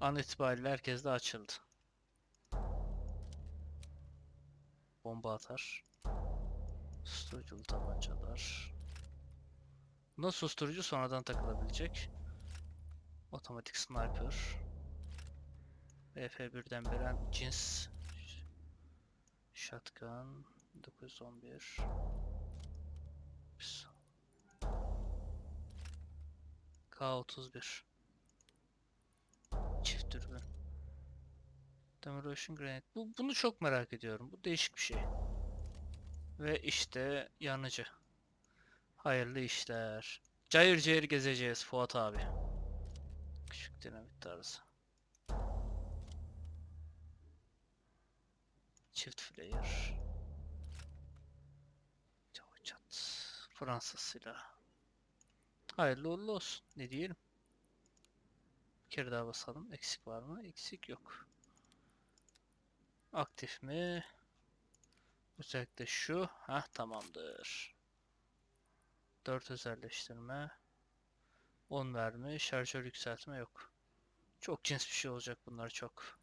An itibariyle herkes de açıldı. Bomba atar. Susturuculu tabancalar. Bunda susturucu sonradan takılabilecek. Otomatik sniper. BF1'den veren cins. Shotgun. 911. Pis. K31. Demolition Grenade. Bu, bunu çok merak ediyorum. Bu değişik bir şey. Ve işte yanıcı. Hayırlı işler. Cayır cayır gezeceğiz Fuat abi. Küçük dinamit tarzı. Çift flare. Çat. Fransız silahı. Hayırlı uğurlu olsun. Ne diyelim? Bir kere daha basalım. Eksik var mı? Eksik yok. Aktif mi? Özellikle şu. Hah tamamdır. 4 özelleştirme. 10 verme. Şarjör yükseltme yok. Çok cins bir şey olacak bunlar çok.